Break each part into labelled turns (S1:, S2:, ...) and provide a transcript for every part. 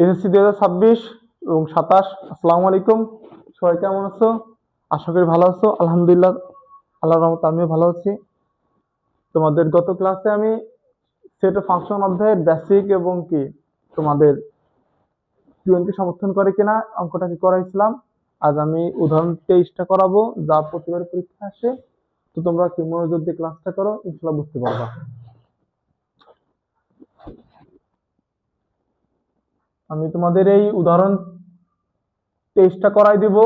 S1: SSC দুই হাজার ছাব্বিশ এবং সাতাশ। আসসালামু আলাইকুম। সবাই কেমন আছো? আশা করি ভালো আছো। আলহামদুলিল্লাহ আল্লাহ রহমত আমিও ভালো আছি। তোমাদের গত ক্লাসে আমি সেট ফাংশন অধ্যায়ের বেসিক এবং কি তোমাদের টোয়েন্টি সমর্থন করে কিনা অঙ্কটাকে করাইছিলাম, আজ আমি উদাহরণ তেইশটা করাবো। যা প্রতিবার পরীক্ষা আসে, তো তোমরা কি মনোযোগ দিয়ে ক্লাসটা করো ইনশাল্লাহ বুঝতে পারবা। আমি তোমাদের এই উদাহরণ তেইশটা করাই দিব।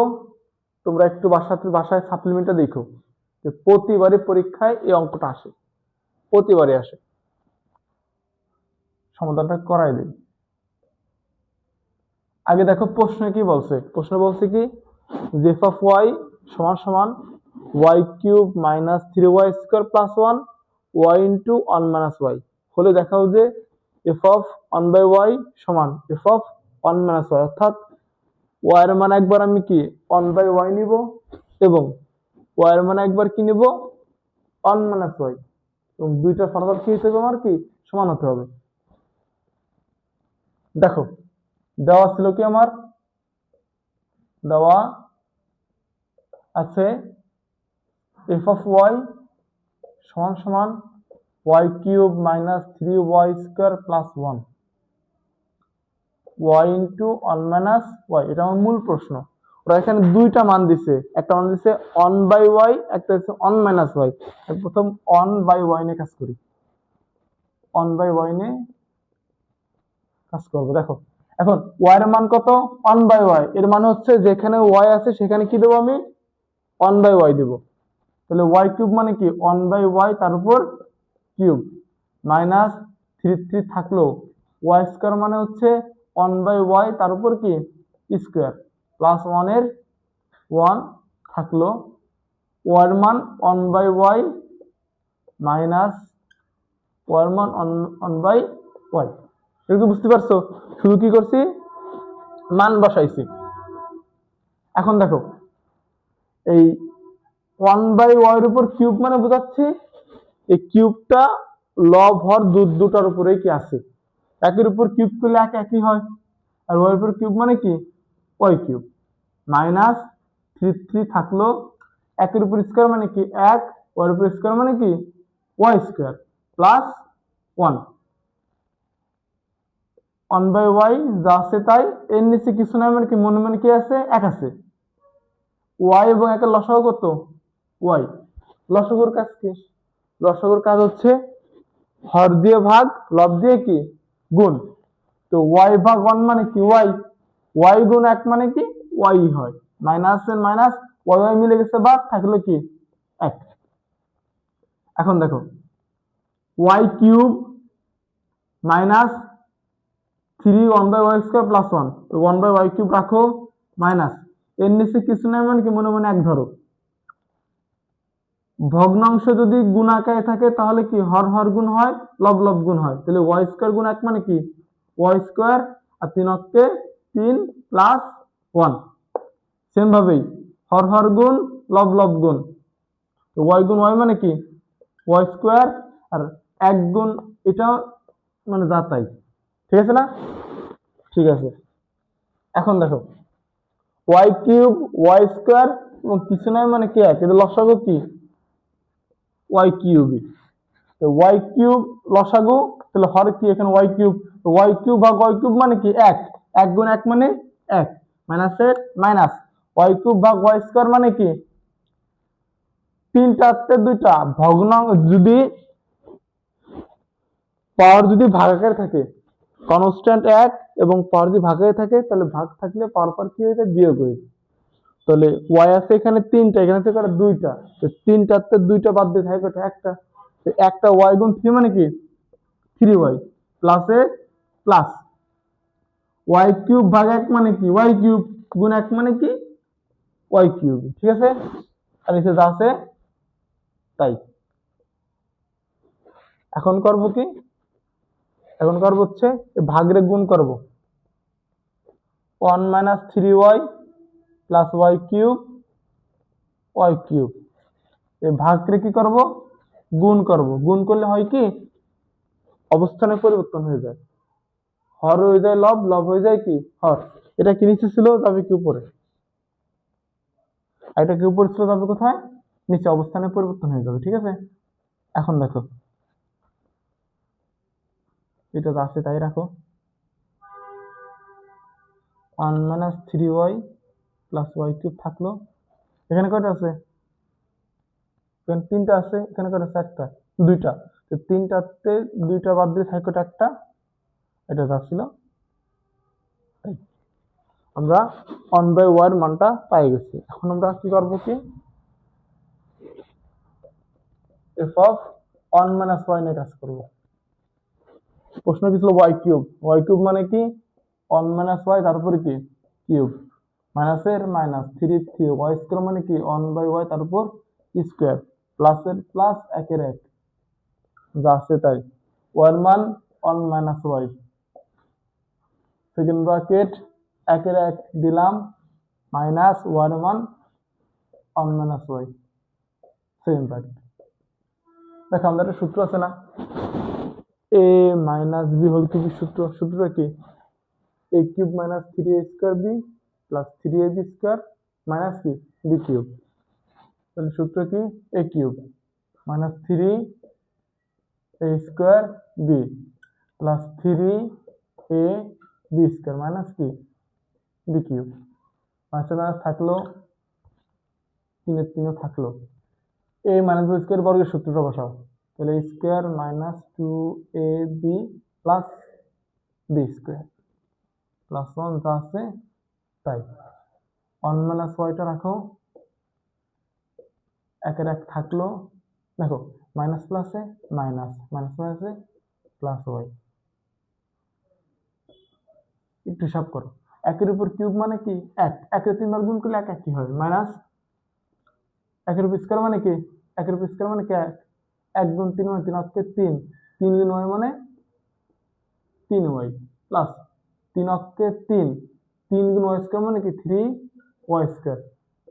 S1: তোমরা একটু বাসাতে বাসায় সাপ্লিমেন্টটা দেখো যে প্রতিবারই পরীক্ষায় এই অঙ্কটা আসে। প্রতিবারই আসে। সমাধানটা করাই দিই। আগে দেখো প্রশ্নে কি বলছে? প্রশ্ন বলছে কি জেফ অফ ওয়াই সমান সমান y cube minus three y square plus one y into one minus y হলে দেখাও যে f of one by y সমান f of one minus y. অর্থাৎ ওয়াই এর মান একবার আমি কি? ওয়ান বাই ওয়াই নিব এবং ওয়াই এর মান একবার কি নিব? One minus y. এবং দুইটা ফলাফল কি হতে হবে আমার কি? সমান হতে হবে। দেখো, দেওয়া ছিল কি আমার? দেওয়া আছে এফ অফ ওয়াই সমান সমান cube minus three y square plus one y into one minus y এটা আমার মূল প্রশ্ন। ওরা এখানে দুইটা মান দিছে। একটা মান দিছে অন বাই ওয়াই একটা হচ্ছে অন মাইনাস ওয়াই প্রথম অন বাই ওয়াই নিয়ে কাজ করি। অন বাই ওয়াই নিয়ে কাজ করব। দেখো, এখন ওয়াই এর মান কত? ওয়ান বাই ওয়াই এর মানে হচ্ছে যেখানে ওয়াই আছে সেখানে কি দেবো আমি? ওয়ান বাই ওয়াই দেবো। তাহলে ওয়াই কিউব মানে কি? ওয়ান বাই ওয়াই তার উপর কিউব মাইনাস থ্রি থ্রি থাকল ওয়াই স্কোয়ার মানে হচ্ছে ওয়ান বাই ওয়াই তার উপর কি? স্কোয়ার। প্লাস ওয়ানের ওয়ান থাকল ওয়ার মান ওয়ান বাই ওয়াই মাইনাস ওয়ার মান ওয়ান বাই ওয়াই। কি বুঝতে পারছ? শুধু কি করছি? মান বসাইছি। এখন দেখো, এই ওয়ান বাই ওয়াইয়ের উপর কিউব মানে বোঝাচ্ছি এই কিউবটা লব হর দু দুটার উপরেই কি আছে? একের উপর কিউব করলে এক একই হয়। আর ওয়াই উপর কিউব মানে কি? Y cube minus three three থাকল। একের উপর স্কোয়ার মানে কি? এক। ওয়ার উপর স্কোয়ার মানে কি? Y square plus one one by y যা আছে তাই, এর নিচে কিছু নাই মানে কি? মনে মনে কি আছে? এক আছে। ওয়াই এবং একের লসাগু কত? ওয়াই লসাগুর কাজ কি? লসাগুর কাজ হচ্ছে হর দিয়ে ভাগ, লব দিয়ে কি? গুণ। তো ওয়াই ভাগ ওয়ান মানে কি? ওয়াই ওয়াই গুণ এক মানে কি? ওয়াই হয়। মাইনাস এর মাইনাস ওয়াই ওয়াই মিলে গেছে বাদ থাকল কি? এক। এখন দেখো y cube minus three one by y square plus one one by y cube রাখো মাইনাস এর নিচে কিছু নাই মানে কি? মনে মনে এক ধরো। ভগ্নাংশ যদি গুণ আকারে থাকে, তাহলে কি? হর হর গুণ হয়, লব লব গুণ হয়। তাহলে ওয়াই স্কোয়ার গুণ এক মানে কি? ওয়াই স্কোয়ার আর তিন অক্ষে তিন প্লাস ওয়ান সেম ভাবেই। হর হর গুণ, লব লব গুণ। ওয়াই গুণ ওয়াই মানে কি? ওয়াই স্কোয়ার আর এক গুণ এটা মানে যা তাই। ঠিক আছে না? ঠিক আছে। এখন দেখো। ওয়াই কিউব ওয়াই স্কোয়ার এবং কিছু নয় মানে কি এক? এটা লসাগু কি? ওয়াই কিউবই তো ওয়াই কিউব লসাগু, তাহলে হর কি এখানে ওয়াই কিউব ওয়াই কিউব ভাগ ওয়াই কিউব মানে কি? এক। এক গুণ এক মানে এক। মাইনাসের মাইনাস ওয়াই কিউব ভাগ ওয়াই স্কোয়ার মানে কি? তিন চারটে দুইটা। ভগ্নাংশ যদি পাওয়ার যদি ভাগাকারে থাকে কনস্ট্যান্ট এক এবং পাওয়ার যদি ভাগাকারে থাকে, তাহলে ভাগ থাকলে পাওয়ার পর কি হয়ে যায়? বিয়োগ হয়ে যায়। তাহলে ওয়াই আছে এখানে তিনটা, এখানে আছে কটা দুইটা। তো তিনটাতে দুইটা বাদ দিয়ে থাকে কটা একটা। তো একটা ওয়াই গুণ থ্রি মানে কি? থ্রি ওয়াই প্লাসে প্লাস ওয়াই কিউব ভাগ এক মানে কি? ওয়াই কিউব গুণ এক মানে কি? ওয়াই কিউব ঠিক আছে? আর এসে যা আছে, তাই। এখন করব কি? এখন করব হচ্ছে ভাগরে গুণ করব। One minus three y plus y cube y cube এই ভাগকে কি করব? গুণ করব। গুণ করলে হয় কি? অবস্থানের পরিবর্তন হয়ে যায়। হর হয়ে যায় লব লব হয়ে যায় কি? হর। এটা কি নিচে ছিল? যাবে কি উপরে? এটা কি উপরে ছিল? যাবে কোথায়? নিচে। অবস্থানে পরিবর্তন হয়ে যাবে। ঠিক আছে? এখন দেখো। এটা আছে তাই রাখো। One minus three y plus y cube থাকল। এখানে কয়টা আছে? এখানে তিনটা আছে, এখানে কয়টা আছে? একটা, দুইটা। তো তিনটাতে দুইটা বাদ দিয়ে থাকে কয়টা? একটা। এটা যা ছিল। আমরা ওয়ান বাই ওয়ার মানটা পাই গেছি। এখন আমরা কি করব কি? F of one minus y নিয়ে কাজ করব। প্রশ্ন কি ছিল? ওয়াই কিউব ওয়াই কিউব মানে কি? ওয়ান মাইনাস ওয়াই তারপরে কি? কিউব মাইনাসের minus three three y square মানে কি? ওয়ান বাই ওয়াই তার উপর স্কোয়ার প্লাসের প্লাস একের এক। যা আছে তাই। ওয়ান মান one minus y second bracket একের এক দিলাম মাইনাস ওয়ান মান one minus y second bracket দেখো আমাদের একটা সূত্র আছে না? এ মাইনাস বি হল কিউবের সূত্র। সূত্রটা কি? A cube minus three a square b plus three a b square minus কি বি কিউব তাহলে সূত্র কি? A cube minus three a square b plus three a b square minus কি বি কিউব মাইনাস মাইনাস থাকল তিনের তিনও থাকল। এ minus B square বর্গের সূত্রটা বসাও। তাহলে square minus two a b plus b square plus one যা আছে ওয়ান মাইনাস ওয়াইটা রাখো। একের এক থাকল, দেখো মাইনাস প্লাসে মাইনাস মাইনাস মাইনাসে প্লাস ওয়াই একটু হিসাব করো। একের উপর কিউব মানে কি? এক। একের তিনবার গুণ করলে এক এক কি হবে? মাইনাস একের উপর স্কোয়ার মানে কি? একের উপর স্কোয়ার মানে কি? এক। এক গুণ তিন মানে তিন অক্ষে তিন। তিন গুণ ওয়াই মানে তিন ওয়াই প্লাস তিন অক্ষে তিন। তিন গুণ ওয়াই স্কোয়ার মানে কি? Three y square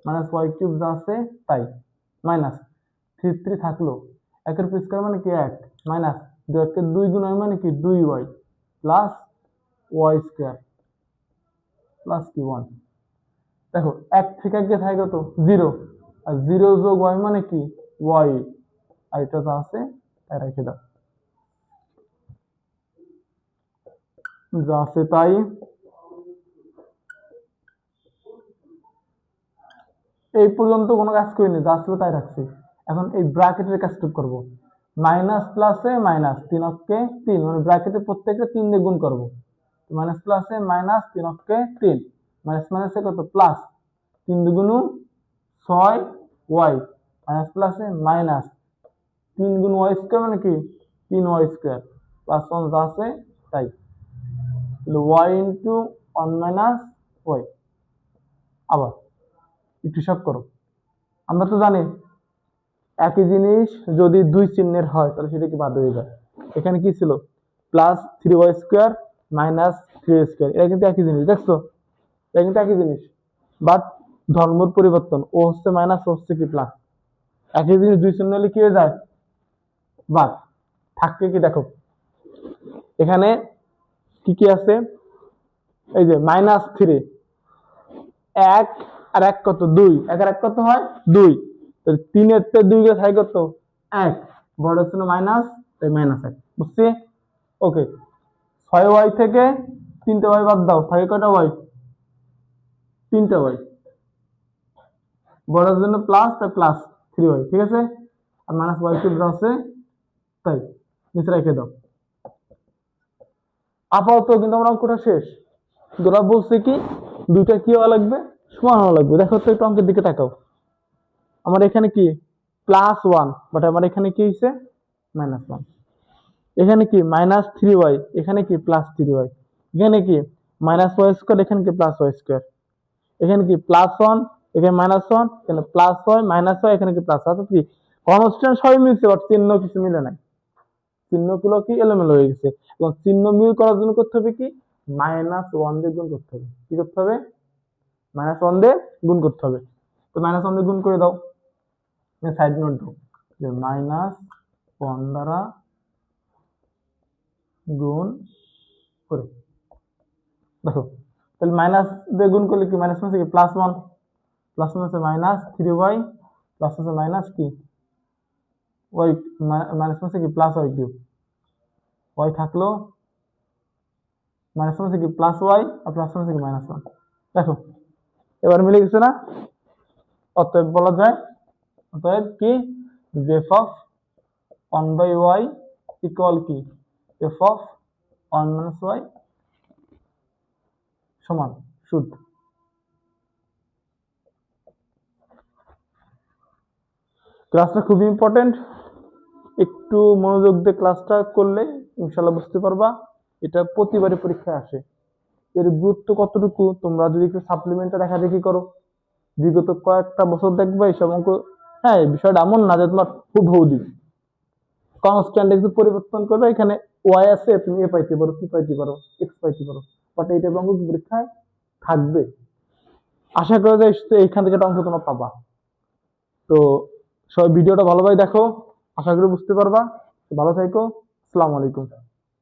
S1: minus y cube যা আছে, তাই। মাইনাস থ্রি থ্রি থাকল। একের উপর স্কোয়ার মানে কি? এক। মাইনাস দুই একে দুই গুণ ওয়াই মানে কি? দুই y plus y square plus কি? ওয়ান দেখো, এক থেকে এক থাকে কত? জিরো আর জিরো যোগ ওয়াই মানে কি? ওয়াই আর এটা যা আছে, তাই রেখে দাও। যা আছে, তাই। এই পর্যন্ত কোনো কাজ করিনি, যা ছিল তাই রাখছি। এখন এই ব্র্যাকেটের কাজটুক করব। মাইনাস প্লাসে মাইনাস তিন অক্ষে তিন মানে ব্র্যাকেটের প্রত্যেকটা তিন দিয়ে গুণ করব। মাইনাস প্লাসে মাইনাস তিন অক্ষে তিন, মাইনাস মাইনাসে কত? প্লাস তিন দুগুণু ছয় ওয়াই, মাইনাস প্লাসে মাইনাস। তিন গুণ ওয়াই স্কোয়ার মানে কি? তিন ওয়াই স্কোয়ার প্লাস ওয়ান যা আছে, তাই। Y into one minus y আবার। একটু হিসাব করো। আমরা তো জানি একই জিনিস যদি দুই চিহ্নের হয়, তাহলে সেটা কি বাদ হয়ে যায়? এখানে কি ছিল? Plus three y square minus three square এটা কিন্তু একই জিনিস, দেখছ? এটা কিন্তু একই জিনিস। বাট ধর্মর পরিবর্তন, ও হচ্ছে মাইনাস ও হচ্ছে কি প্লাস একই জিনিস দুই চিহ্ন হলে কি হয়ে যায়? বাদ। থাকবে কি দেখো। এখানে কি কি আছে? এই যে মাইনাস থ্রি এক আর এক কত? দুই। এক আর এক কত হয়? দুই। তিনের তে দুই কে থাকে কত? এক। বড় ছিল মাইনাস তাই মাইনাস এক। বুঝছি? ওকে ছয় ওয়াই থেকে তিনটে ওয়াই বাদ দাও। থাকে কয়টা ওয়াই তিনটে ওয়াই বড়ের জন্য প্লাস তাই প্লাস থ্রি ওয়াই ঠিক আছে? আর মাইনাস ওয়াই কিউব যা আছে তাই। নিচে রেখে দাও। আপাতত কিন্তু আমার অঙ্কটা শেষ। ওরা বলছে কি? দুইটা কি হওয়া লাগবে? সমান লাগবে দেখো তো একটু অঙ্কের দিকে তাকাও। আমার এখানে কি? প্লাস ওয়ান বাট আমার এখানে কি হয়েছে মাইনাস ওয়ান এখানে কি? মাইনাস থ্রি ওয়াই এখানে কি? প্লাস থ্রি ওয়াই এখানে কি? মাইনাস ওয়াই স্কোয়ার এখানে কি? প্লাস ওয়াই স্কোয়ার এখানে কি? প্লাস ওয়ান এখানে মাইনাস ওয়ান এখানে প্লাস ওয়াই মাইনাস ওয়াই এখানে কি? প্লাস অর্থাৎ কি? কনস্ট্যান্ট সবই মিলছে বাট চিহ্ন কিছু মিলে নাই। চিহ্নগুলো কি? এলোমেলো হয়ে গেছে। এবং চিহ্ন মিল করার জন্য করতে হবে কি? মাইনাস ওয়ান দিয়ে গুণ করতে হবে। কি করতে হবে? মাইনাস ওয়ান দিয়ে গুণ করতে হবে। তো মাইনাস ওয়ান দিয়ে গুণ করে দাও। সাইড নোট দাও। যে মাইনাস ওয়ান দ্বারা গুণ করে। দেখো, তাহলে মাইনাস দিয়ে গুণ করলে কি মাইনাস মাইনাস কি? প্লাস ওয়ান প্লাস মাইনাসে মাইনাস থ্রি ওয়াই প্লাস মাইনাসে মাইনাস কি? ওয়াই মাইনাস মাইনাসে কি? প্লাস ওয়াই কিউব ওয়াই থাকল মাইনাস মাইনাসে কি? প্লাস ওয়াই আর প্লাস মাইনাসে কি? মাইনাস ওয়ান দেখো এবার মিলে গেছে না? অতএব বলা যায়, অতএব কি? F of one by y equal কি? F of one minus y সমান শুদ্ধ ক্লাসটা খুবই ইম্পর্টেন্ট একটু মনোযোগ দিয়ে ক্লাসটা করলে ইনশাল্লাহ বুঝতে পারবা। এটা প্রতিবারই পরীক্ষায় আসে। এর গুরুত্ব কতটুকু? তোমরা যদি একটু সাপ্লিমেন্টে দেখা দেখি করো। বিগত কয়েকটা বছর দেখবে এইসব অঙ্ক হ্যাঁ বিষয়টা এমন না যে তোমার খুব দিবে। কনস্ট্যান্ট একটু পরিবর্তন করবে, এখানে ওয়াই আছে, তুমি এ পাইতে পারো কি পাইতে পারো এক্স পাইতে পারো। বাট এইটা অঙ্ক পরীক্ষায় থাকবে। আশা করা যায় এইখান থেকে একটা অঙ্ক তোমরা পাবা। তো সবাই ভিডিওটা ভালোভাবে দেখো, আশা করি বুঝতে পারবা। ভালো থাকো, আসসালামু আলাইকুম।